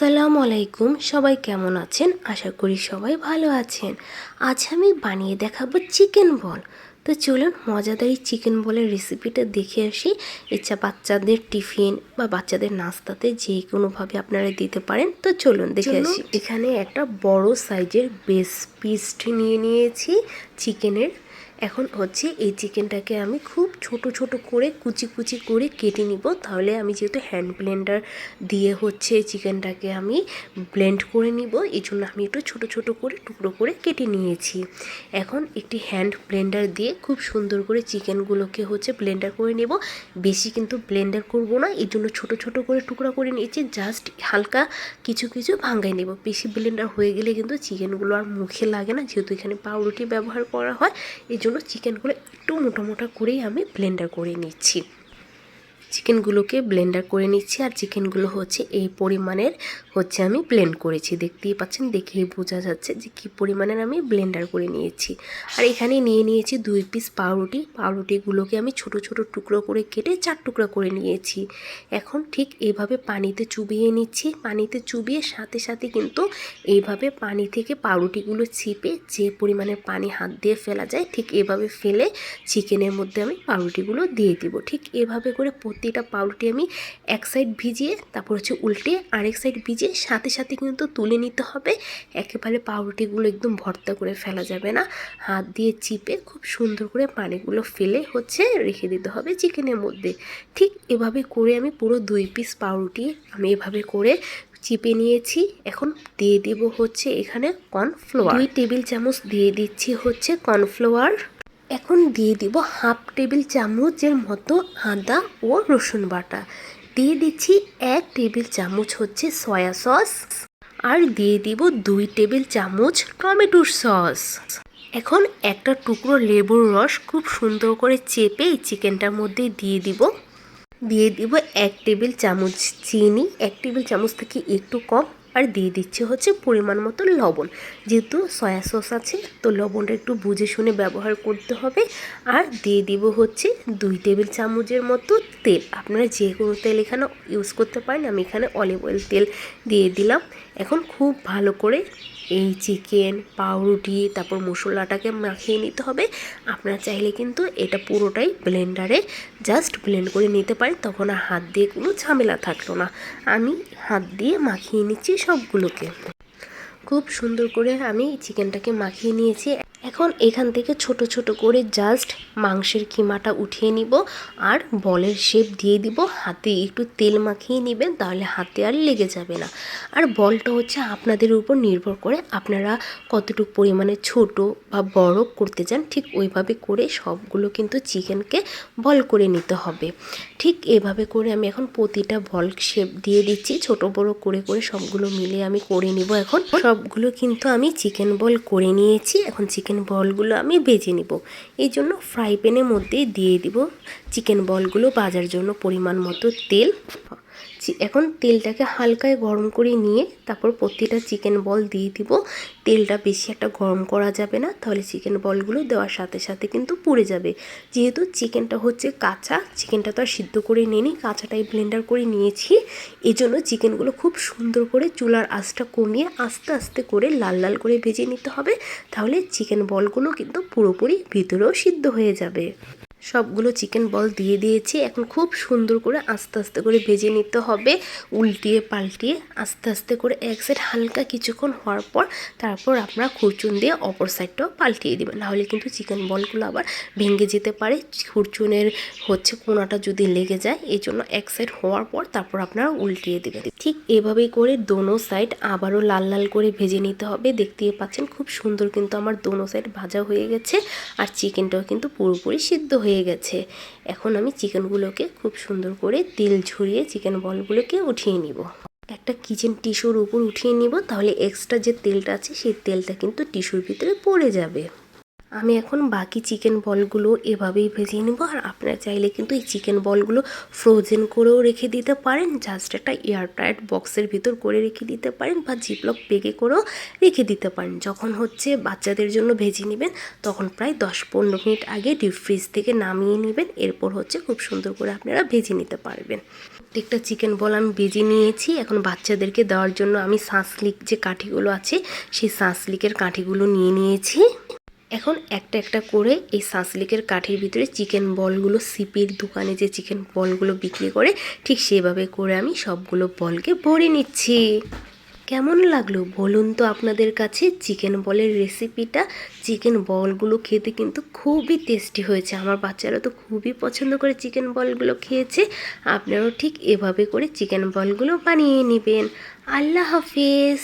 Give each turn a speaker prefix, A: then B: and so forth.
A: আসসালামু আলাইকুম। সবাই কেমন আছেন? আশা করি সবাই ভালো আছেন। আজ আমি বানিয়ে দেখাবো চিকেন বল। তো চলুন মজাদারি চিকেন বলের রেসিপিটা দেখে আসি। ইচ্ছা বাচ্চাদের টিফিন বা বাচ্চাদের নাস্তাতে যে কোনোভাবে আপনারা দিতে পারেন। তো চলুন দেখে আসি। এখানে একটা বড় সাইজের বেস পিসটি নিয়ে নিয়েছি চিকেনের। এখন হচ্ছে এই চিকেনটাকে আমি খুব ছোট ছোট করে কুচি কুচি করে কেটে নিব। তাহলে আমি যেহেতু হ্যান্ড ব্লেন্ডার দিয়ে হচ্ছে চিকেনটাকে আমি ব্লেন্ড করে নিব, এই জন্য আমি একটু ছোট ছোট করে টুকরো করে কেটে নিয়েছি। এখন একটি হ্যান্ড ব্লেন্ডার দিয়ে খুব সুন্দর করে চিকেনগুলোকে হচ্ছে ব্লেন্ডার করে নেব। বেশি কিন্তু ব্লেন্ডার করব না, এই জন্য ছোটো ছোটো করে টুকরা করে নিয়েছি জাস্ট হালকা কিছু কিছু ভাঙ্গাই নেব। বেশি ব্লেন্ডার হয়ে গেলে কিন্তু চিকেনগুলো আর মুখে লাগে না, যেহেতু এখানে পাউরুটি ব্যবহার করা হয়, এই জন্য চিকেনগুলো একটু মোটা মোটা করেই আমি ব্লেন্ডার করে নিচ্ছি। চিকেনগুলোকে ব্লেন্ডার করে নিচ্ছি আর চিকেনগুলো হচ্ছে এই পরিমাণের হচ্ছে আমি ব্লেন্ড করেছি। দেখতেই পাচ্ছেন, দেখেই বোঝা যাচ্ছে যে কী পরিমাণের আমি ব্লেন্ডার করে নিয়েছি। আর এখানে নিয়ে নিয়েছি দুই পিস পাউরুটি। পাউরুটিগুলোকে আমি ছোট ছোট টুকরো করে কেটে চার টুকরো করে নিয়েছি। এখন ঠিক এইভাবে পানিতে চুবিয়ে নিচ্ছি। পানিতে চুবিয়ে সাথে সাথে কিন্তু এইভাবে পানি থেকে পাউরুটিগুলো ছিপে যে পরিমাণের পানি হাত দিয়ে ফেলা যায়, ঠিক এভাবে ফেলে চিকেনের মধ্যে আমি পাউরুটিগুলো দিয়ে দিব। ঠিক এভাবে করে প্রতিটা পাউরুটি আমি এক সাইড ভিজিয়ে তারপর হচ্ছে উল্টে আরেক সাইড ভিজিয়ে সাথে সাথে কিন্তু তুলে নিতে হবে। একেবারে পাউরুটিগুলো একদম ভর্তা করে ফেলা যাবে না। হাত দিয়ে চিপে খুব সুন্দর করে পানিগুলো ফেলে হচ্ছে রেখে দিতে হবে চিকেনের মধ্যে। ঠিক এভাবে করে আমি পুরো দুই পিস পাউরুটি আমি এভাবে করে চিপে নিয়েছি। এখন দিয়ে দিব হচ্ছে এখানে কর্নফ্লাওয়ার দুই টেবিল চামচ দিয়ে দিচ্ছি হচ্ছে কর্নফ্লাওয়ার এখন দিয়ে দিব হাফ টেবিল চামচের মতো আদা ও রসুন বাটা। দিয়ে দিচ্ছি এক টেবিল চামচ হচ্ছে সয়া সস আর দিয়ে দিব দুই টেবিল চামচ টমেটোর সস। এখন একটা টুকরো লেবুর রস খুব সুন্দর করে চেপে এই চিকেনটার মধ্যে দিয়ে দিব। দিয়ে দিব এক টেবিল চামচ চিনি, এক টেবিল চামচ থেকে একটু কম। আর দিয়ে দিচ্ছে হচ্ছে পরিমাণ মতো লবণ। যেহেতু সয়া সস আছে, তো লবণটা একটু বুঝে শুনে ব্যবহার করতে হবে। আর দিয়ে দিব হচ্ছে দুই টেবিল চামচের মতো তেল। আপনারা যে কোনো তেল এখানে ইউজ করতে পারেন। আমি এখানে অলিভ অয়েল তেল দিয়ে দিলাম। এখন খুব ভালো করে এই চিকেন পাউরুটি, তারপর মশলাটাকে মাখিয়ে নিতে হবে। আপনার চাইলে কিন্তু এটা পুরোটাই ব্লেন্ডারে জাস্ট ব্লেন্ড করে নিতে পারেন। তখন আর হাত দিয়ে কোনো ঝামেলা থাকল না। আমি হাত দিয়ে মাখিয়ে নিচ্ছি সবগুলোকে। খুব সুন্দর করে আমি চিকেনটাকে মাখিয়ে নিয়েছি। এখন এখান থেকে ছোট ছোট করে জাস্ট মাংসের কিমাটা উঠিয়ে নিব আর বলের শেপ দিয়ে দিব। হাতে একটু তেল মাখিয়ে নেবেন তাহলে হাতে আর লেগে যাবে না। আর বলটা হচ্ছে আপনাদের উপর নির্ভর করে আপনারা কতটুকু পরিমাণে ছোট বা বড় করতে চান, ঠিক ওইভাবে করে সবগুলো কিন্তু চিকেনকে বল করে নিতে হবে। ঠিক এভাবে করে আমি এখন প্রতিটা বল শেপ দিয়ে দিচ্ছি, ছোট বড় করে করে সবগুলো মিলে আমি করে নিব এখন। সবগুলো কিন্তু আমি চিকেন বল করে নিয়েছি, এখন চিকেন চিকেন বলগুলো আমি বেজে নিব। এই জন্য ফ্রাই প্যানের মধ্যে দিয়ে দিব। চিকেন বলগুলো বাজার জন্য পরিমাণ মতো তেল। এখন তেলটাকে হালকায় গরম করে নিয়ে তারপর প্রতিটা চিকেন বল দিয়ে দিব। তেলটা বেশি একটা গরম করা যাবে না, তাহলে চিকেন বলগুলো দেওয়ার সাথে সাথে কিন্তু পুড়ে যাবে। যেহেতু চিকেনটা হচ্ছে কাঁচা চিকেনটা তো আর সিদ্ধ করে নিয়ে কাঁচাটাই ব্লেন্ডার করে নিয়েছি। এই জন্য চিকেনগুলো খুব সুন্দর করে চুলার আঁচটা কমিয়ে আস্তে আস্তে করে লাল লাল করে ভেজে নিতে হবে, তাহলে চিকেন বলগুলো কিন্তু পুরোপুরি ভিতরেও সিদ্ধ হয়ে যাবে। সবগুলো চিকেন বল দিয়ে দিয়েছি। এখন খুব সুন্দর করে আস্তে আস্তে করে ভেজে নিতে হবে, উল্টিয়ে পাল্টিয়ে আস্তে আস্তে করে এক সাইড হালকা কিছুক্ষণ হওয়ার পর তারপর আপনারা খুরচুন দিয়ে অপর সাইডটাও পাল্টিয়ে দেবেন। নাহলে কিন্তু চিকেন বলগুলো আবার ভেঙে যেতে পারে। খুরচুনের হচ্ছে কোনাটা যদি লেগে যায়, এই জন্য এক সাইড হওয়ার পর তারপর আপনারা উল্টিয়ে দেবেন। ঠিক এভাবেই করে দোনো সাইড আবারও লাল লাল করে ভেজে নিতে হবে। দেখতেই পাচ্ছেন খুব সুন্দর কিন্তু আমার দোনো সাইড ভাজা হয়ে গেছে। আর চিকেনটাও কিন্তু পুরোপুরি সিদ্ধ হয়ে হয়ে গেছে। এখন আমি চিকেনগুলোকে খুব সুন্দর করে তেল ঝরিয়ে চিকেন বলগুলোকে উঠিয়ে নিব। একটা কিচেন টিস্যুর উপর উঠিয়ে নিব, তাহলে এক্সট্রা যে তেলটা আছে, সেই তেলটা কিন্তু টিস্যুর ভিতরে পড়ে যাবে। আমি এখন বাকি চিকেন বলগুলো এভাবেই ভেজে নেব, আর আপনারা চাইলে কিন্তু এই চিকেন বলগুলো ফ্রোজেন করেও রেখে দিতে পারেন জাস্ট একটা এয়ারটাইট বক্সের ভিতর করে রেখে দিতে পারেন বা জিপলক পেকে করেও রেখে দিতে পারেন। যখন হচ্ছে বাচ্চাদের জন্য ভেজে নেবেন, তখন প্রায় দশ পনেরো মিনিট আগে ডিপ ফ্রিজ থেকে নামিয়ে নেবেন, এরপর হচ্ছে খুব সুন্দর করে আপনারা ভেজে নিতে পারবেন। প্রত্যেকটা চিকেন বল আমি বেজে নিয়েছি, এখন বাচ্চাদেরকে দেওয়ার জন্য আমি শাঁসলিক যে কাঠিগুলো আছে, সেই শাঁসলিকের কাঠিগুলো নিয়ে নিয়েছি। এখন একটা একটা করে এই শাঁসলিকের কাঠির ভিতরে চিকেন বলগুলো, সিপির দোকানে যে চিকেন বলগুলো বিক্রি করে, ঠিক সেভাবে করে আমি সবগুলো বলকে ভরে নিচ্ছি। কেমন লাগল বলুন তো আপনাদের কাছে? চিকেন বলের রেসিপিটা, চিকেন বলগুলো খেতে কিন্তু খুবই টেস্টি হয়েছে। আমার বাচ্চারা তো খুবই পছন্দ করে চিকেন বলগুলো খেয়েছে। আপনারাও ঠিক এভাবে করে চিকেন বলগুলো বানিয়ে নেবেন। আল্লাহ হাফিজ।